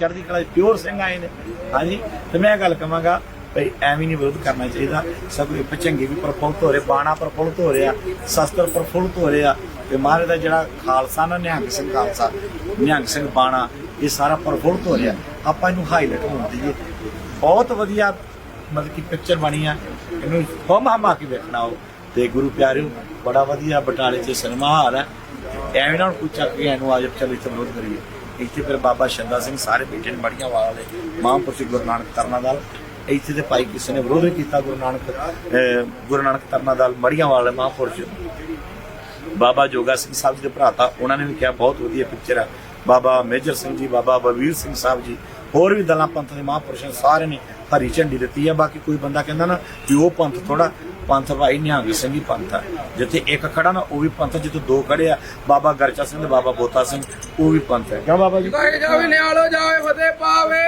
ਚੜ੍ਹਦੀ ਕਲਾ ਪਿਓਰ ਸਿੰਘ ਆਏ ਨੇ। ਹਾਂਜੀ, ਤੇ ਮੈਂ ਇਹ ਗੱਲ ਕਵਾਂਗਾ ਭਈ ਐਵੇਂ ਨਹੀਂ ਵਿਰੋਧ ਕਰਨਾ ਚਾਹੀਦਾ। ਸਭ ਪਚੰਗੇ ਵੀ ਪ੍ਰਫੁੱਲਤ ਹੋ ਰਹੇ, ਬਾਣਾ ਪ੍ਰਫੁੱਲਤ ਹੋ ਰਿਹਾ, ਸ਼ਸਤਰ ਪ੍ਰਫੁੱਲਤ ਹੋ ਰਿਹਾ ਤੇ ਮਹਾਰਾਜ ਦਾ ਜਿਹੜਾ ਖਾਲਸਾ ਨਾ, ਨਿਹੰਗ ਸਿੰਘ ਖਾਲਸਾ, ਨਿਹੰਗ ਸਿੰਘ ਬਾਣਾ, ਇਹ ਸਾਰਾ ਪ੍ਰਫੁੱਲਤ ਹੋ ਰਿਹਾ। ਆਪਾਂ ਇਹਨੂੰ ਹਾਈਲਾਈਟ ਹੋਣ ਦਈਏ। ਬਹੁਤ ਵਧੀਆ ਮਤਲਬ ਕਿ ਪਿਕਚਰ ਬਣੀ ਆ। ਇਹਨੂੰ ਹਮ ਹਮਾ ਕੇ ਵੇਖਣਾ ਉਹ। ਤੇ ਗੁਰੂ ਪਿਆਰਿਓ, ਬੜਾ ਵਧੀਆ ਬਟਾਲੇ 'ਚ ਸਿਨੇਮਾ ਹਾਲ ਹੈ। ਐਵੇਂ ਨਾ ਕੋਈ ਚੱਕ ਕੇ ਇਹਨੂੰ ਆਜੋ, ਚੱਲ ਇੱਥੇ ਵਿਰੋਧ ਕਰੀਏ। ਇੱਥੇ ਫਿਰ ਬਾਬਾ ਸ਼ੰਦਾ ਸਿੰਘ ਸਾਰੇ ਬੈਠੇ ਨੇ ਬੜੀਆਂ ਵਾਲੇ ਮਹਾਂਪੁਰਸ਼ ਗੁਰੂ ਨਾਨਕ ਤਰਨਾ ਤਰਨਾਦਲ ਇੱਥੇ ਤੇ ਭਾਈ ਕਿਸੇ ਨੇ ਵਿਰੋਧ ਕੀਤਾ ਗੁਰੂ ਨਾਨਕ ਗੁਰੂ ਨਾਨਕ ਤਰਨਾ ਤਰਨਾਦਲ ਮੜੀਆਂ ਵਾਲੇ ਮਹਾਂਪੁਰਸ਼ ਬਾਬਾ ਜੋਗਾ ਸਿੰਘ ਸਾਹਿਬ ਜੀ ਦੇ ਭਰਾਤਾ ਉਹਨਾਂ ਨੇ ਵੀ ਕਿਹਾ, ਬਹੁਤ ਵਧੀਆ ਪਿਕਚਰ ਹੈ ਬਾਬਾ ਮੇਜਰ ਸਿੰਘ ਜੀ, ਬਾਬਾ ਬਲਵੀਰ ਸਿੰਘ ਸਾਹਿਬ ਜੀ ਹੋਰ ਵੀ ਦਲਾਂ ਪੰਥ ਦੇ ਮਹਾਂਪੁਰਸ਼ਾਂ ਸਾਰੇ ਨੇ ਹਰੀ ਝੰਡੀ ਦਿੱਤੀ ਹੈ ਬਾਕੀ ਕੋਈ ਬੰਦਾ ਕਹਿੰਦਾ ਨਾ ਵੀ ਉਹ ਪੰਥ ਥੋੜਾ ਪੰਥ ਭਾਈ ਨਿਹੰਗ ਸਿੰਘ ਹੀ ਪੰਥ ਹੈ ਜਿੱਥੇ ਇੱਕ ਖੜਾ ਨਾ ਉਹ ਵੀ ਪੰਥ ਹੈ, ਜਿੱਥੇ ਦੋ ਖੜੇ ਆ ਬਾਬਾ ਗਰਚਾ ਸਿੰਘ ਤੇ ਬਾਬਾ ਬੋਤਾ ਸਿੰਘ ਉਹ ਵੀ ਪੰਥ ਹੈ ਕਿਉਂ ਬਾਬਾ ਜੀ? ਜਾਵੇ ਨਿਆਲੋ ਜਾਵੇ ਫਤਿਹ ਪਾਵੇ।